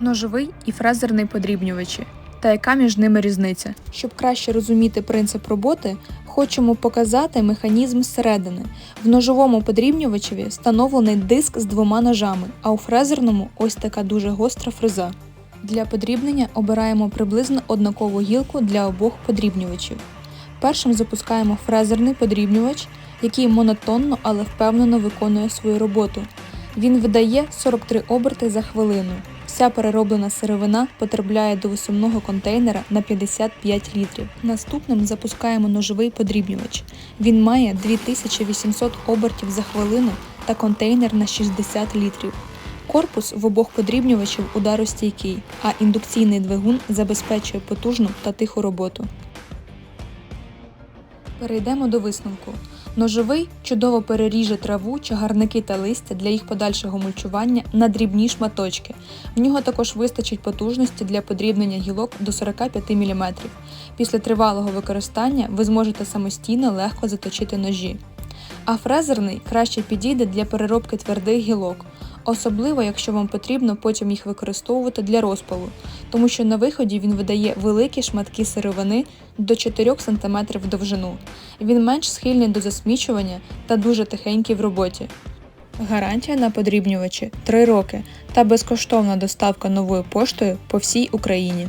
Ножовий і фрезерний подрібнювачі. Та яка між ними різниця? Щоб краще розуміти принцип роботи, хочемо показати механізм зсередини. В ножовому подрібнювачеві встановлений диск з двома ножами, а у фрезерному ось така дуже гостра фреза. Для подрібнення обираємо приблизно однакову гілку для обох подрібнювачів. Першим запускаємо фрезерний подрібнювач, який монотонно, але впевнено виконує свою роботу. Він видає 43 оберти за хвилину. Вся перероблена сировина потрапляє до висумного контейнера на 55 літрів. Наступним запускаємо ножовий подрібнювач. Він має 2800 обертів за хвилину та контейнер на 60 літрів. Корпус в обох подрібнювачів ударостійкий, а індукційний двигун забезпечує потужну та тиху роботу. Перейдемо до висновку. Ножовий чудово переріже траву, чагарники та листя для їх подальшого мульчування на дрібні шматочки. В нього також вистачить потужності для подрібнення гілок до 45 мм. Після тривалого використання ви зможете самостійно легко заточити ножі. А фрезерний краще підійде для переробки твердих гілок, особливо якщо вам потрібно потім їх використовувати для розпалу, тому що на виході він видає великі шматки сировини до 4 см в довжину. Він менш схильний до засмічування та дуже тихенький в роботі. Гарантія на подрібнювачі 3 роки та безкоштовна доставка новою поштою по всій Україні.